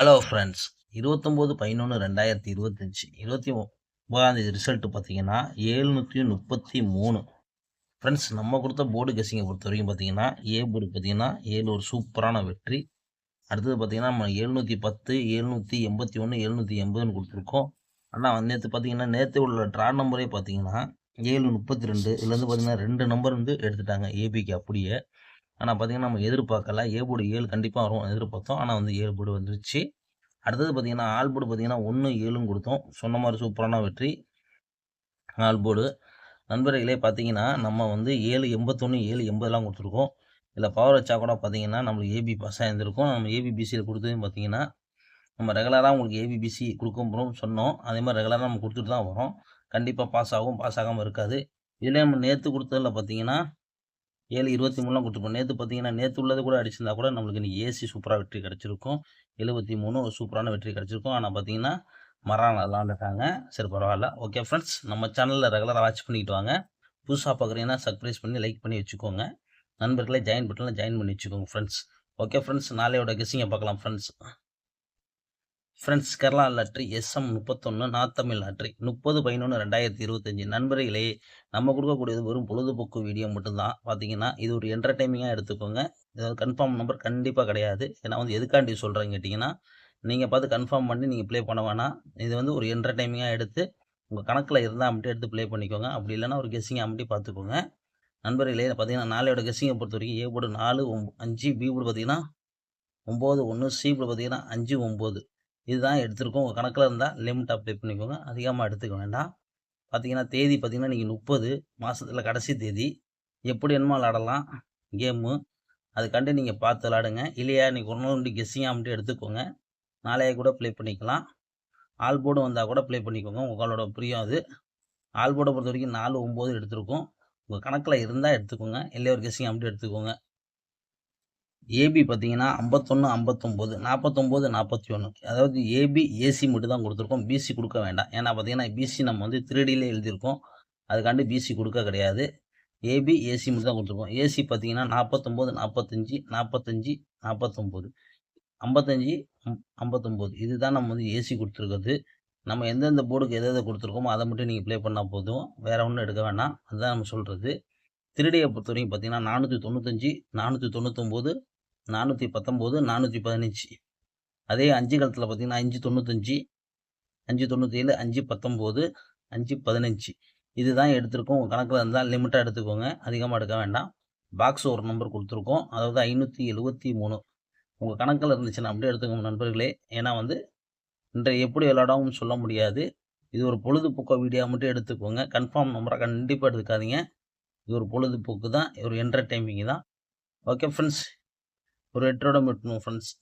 Hello friends இருபத்தொம்போது பதினொன்று ரெண்டாயிரத்தி இருபத்தஞ்சி இருபத்தி ஒன்பதாந்தேதி ரிசல்ட்டு பார்த்தீங்கன்னா ஏழ்நூற்றி முப்பத்தி மூணு. ஃப்ரெண்ட்ஸ் நம்ம கொடுத்த போர்டு கெஸிங்கை பொறுத்த வரைக்கும் பார்த்தீங்கன்னா ஏ போர்டு பார்த்தீங்கன்னா ஏழு ஒரு சூப்பரான வெற்றி. அடுத்தது பார்த்தீங்கன்னா நம்ம எழுநூற்றி பத்து எழுநூற்றி எண்பத்தி ஒன்று எழுநூற்றி எண்பதுன்னு கொடுத்துருக்கோம். ஆனால் நேற்று பார்த்தீங்கன்னா நேற்று உள்ள ட்ரா நம்பரே பார்த்தீங்கன்னா ஏழு முப்பத்தி ரெண்டு இதுலேருந்து பார்த்தீங்கன்னா ரெண்டு நம்பர் வந்து எடுத்துட்டாங்க ஏபிக்கு அப்படியே. ஆனால் பார்த்தீங்கன்னா நம்ம எதிர்பார்க்கல. ஏ போர்டு ஏழு கண்டிப்பாக வரும் எதிர்பார்த்தோம். ஆனால் வந்து ஏழு போர்டு வந்துருச்சு. அடுத்தது பார்த்தீங்கன்னா ஆல்போர்டு பார்த்தீங்கன்னா ஒன்று ஏழும் கொடுத்தோம். சொன்ன மாதிரி சூப்பரான வெற்றி. ஆல்போர்டு நண்பர்களே பார்த்தீங்கன்னா நம்ம வந்து ஏழு எண்பத்தொன்று ஏழு எண்பதுலாம் கொடுத்துருக்கோம். இதில் பவர் வச்சா கூட பார்த்தீங்கன்னா நம்மளுக்கு ஏபி பாஸ் ஆகிருந்திருக்கும் நம்ம ஏபிபிசியில் கொடுத்ததும் பார்த்தீங்கன்னா நம்ம ரெகுலராக உங்களுக்கு ஏபிபிசி கொடுக்க சொன்னோம். அதே மாதிரி ரெகுலராக நம்ம கொடுத்துட்டு தான் வரோம். கண்டிப்பாக பாஸ் ஆகும் பாஸ் ஆகாமல் இருக்காது. இதில் நம்ம நேற்று கொடுத்ததில் பார்த்தீங்கன்னா ஏழு இருபத்தி மூணுலாம் கொடுத்துருப்போம். நேற்று பார்த்தீங்கன்னா நேற்று உள்ளது கூட அடிச்சிருந்தா கூட நம்மளுக்கு இன்றைக்கி ஏசி சூப்பராக வெற்றி கிடச்சிருக்கும். எழுபத்தி மூணு ஒரு சூப்பரான வெற்றி கிடச்சிருக்கும். ஆனால் பார்த்தீங்கன்னா மரம் விளாண்டுட்டாங்க சரி பரவாயில்ல. ஓகே ஃப்ரெண்ட்ஸ் நம்ம சேனலில் ரெகுலராக வாட்ச் பண்ணிக்கிட்டு வாங்க. புதுசாக பார்க்குறீங்கன்னா சர்ப்ரைஸ் பண்ணி லைக் பண்ணி வச்சுக்கோங்க. நண்பர்களே ஜாயின் பட்டனில் ஜாயின் பண்ணி வச்சுக்கோங்க ஃப்ரெண்ட்ஸ் ஓகே ஃப்ரெண்ட்ஸ் நாளையோட கெஸ்ஸிங்க பார்க்கலாம் friends friends Kerala lottery SM முப்பத்தொன்று நாத்தமிழ் லாட்ரி முப்பது பதினொன்று ரெண்டாயிரத்தி இருபத்தஞ்சி. நண்பர்களே நம்ம கொடுக்கக்கூடியது வெறும் பொழுதுபோக்கு வீடியோ மட்டும்தான். பார்த்தீங்கன்னா இது ஒரு என்டர்டைமிங்காக எடுத்துக்கோங்க. ஏதாவது கன்ஃபார்ம் நம்பர் கண்டிப்பாக கிடையாது. ஏன்னா வந்து எதுக்காண்டி சொல்கிறேன்னு கேட்டிங்கன்னா நீங்கள் பார்த்து கன்ஃபார்ம் பண்ணி நீங்கள் ப்ளே பண்ண வேணாம். இது வந்து ஒரு என்டர்டைமிங்காக எடுத்து உங்கள் கணக்கில் இருந்தால் மட்டும் எடுத்து ப்ளே பண்ணிக்கோங்க. அப்படி இல்லைன்னா ஒரு கெஸ்ஸிங்காக அப்படி பார்த்துக்கோங்க நண்பர்களே பார்த்தீங்கன்னா நாளையோட கெஸ்ஸிங்கை பொறுத்த வரைக்கும் ஏ போர்டு நாலு அஞ்சு பி போர்டு பார்த்தீங்கன்னா ஒம்பது ஒன்று சி போர்டு பார்த்தீங்கன்னா அஞ்சு ஒம்பது. இதுதான் எடுத்திருக்கோம். உங்கள் கணக்கில் இருந்தால் லிமிட் அப்ளை பண்ணிக்கோங்க. அதிகமாக எடுத்துக்க வேண்டாம். பார்த்தீங்கன்னா தேதி பார்த்தீங்கன்னா நீங்கள் முப்பது. மாதத்தில் கடைசி தேதி. எப்படி என்னமோ விளாடலாம் கேமு அதுக்காண்டி நீங்கள் பார்த்து விளாடுங்க இல்லையா இன்றைக்கி ஒன்று நாள் கெஸ்ஸிங்காக மட்டும் எடுத்துக்கோங்க. நாளையே கூட ப்ளே பண்ணிக்கலாம். ஆல் போர்டு வந்தால் கூட ப்ளே பண்ணிக்கோங்க. உங்களோட பிரியம் அது. ஆல் போர்டை பொறுத்த வரைக்கும் நாலு ஒம்பது எடுத்திருக்கோம். உங்கள் கணக்கில் இருந்தால் எடுத்துக்கோங்க. இல்லை ஒரு கெஸ்ஸிங் மட்டும் எடுத்துக்கோங்க. ஏபி பார்த்தீங்கன்னா ஐம்பத்தொன்று ஐம்பத்தொம்போது நாற்பத்தொம்போது நாற்பத்தி ஒன்று அதாவது ஏபி ஏசி மட்டும் தான் கொடுத்துருக்கோம். பிசி கொடுக்க வேண்டாம். ஏன்னா பார்த்தீங்கன்னா பிசி நம்ம வந்து த்ரீடியில் எழுதியிருக்கோம். அதுக்காண்டி பிசி கொடுக்க கிடையாது. ஏபி ஏசி மட்டும் தான் கொடுத்துருக்கோம். ஏசி பார்த்தீங்கன்னா நாற்பத்தொம்போது நாற்பத்தஞ்சி நாற்பத்தஞ்சி நாற்பத்தொம்போது. ஐம்பத்தஞ்சி ஐம்பத்தொம்போது. இதுதான் நம்ம வந்து ஏசி கொடுத்துருக்குறது. நம்ம எந்தெந்த போர்டுக்கு எதை எதை கொடுத்துருக்கோமோ அதை மட்டும் நீங்கள் ப்ளே பண்ணால் போதும். வேறு ஒன்றும் எடுக்க வேண்டாம். அதுதான் நம்ம சொல்கிறது திருடியை பொறுத்தவரைக்கும் பார்த்தீங்கன்னா நானூற்றி தொண்ணூத்தஞ்சு நானூற்றி தொண்ணூத்தொம்போது நானூற்றி பத்தொம்போது நானூற்றி பதினஞ்சு. அதே அஞ்சு காலத்தில் பார்த்தீங்கன்னா அஞ்சு தொண்ணூத்தஞ்சு அஞ்சு தொண்ணூற்றி ஏழு அஞ்சு பத்தொம்போது அஞ்சு பதினஞ்சு. இதுதான் எடுத்திருக்கோம். உங்கள் கணக்கில் இருந்தால் லிமிட்டாக எடுத்துக்கோங்க. அதிகமாக எடுக்க வேண்டாம். பாக்ஸ் ஒரு நம்பர் கொடுத்துருக்கோம். அதாவது ஐநூற்றி எழுபத்தி மூணு. உங்கள் கணக்கில் இருந்துச்சுன்னா அப்படியே எடுத்துக்கோங்க நண்பர்களே. ஏன்னா வந்து இன்றைய எப்படி விளையாடவும் சொல்ல முடியாது. இது ஒரு பொழுதுபோக்கு வீடியோ மட்டும் எடுத்துக்கோங்க. கன்ஃபார்ம் நம்பராக கண்டிப்பாக எடுத்துக்காதீங்க. இது ஒரு பொழுதுபோக்கு தான் ஒரு என்டர்டைமிங் தான். ஓகே ஃப்ரெண்ட்ஸ் ஒரு எட்டரோட மீட்ணும் ஃப்ரெண்ட்ஸ்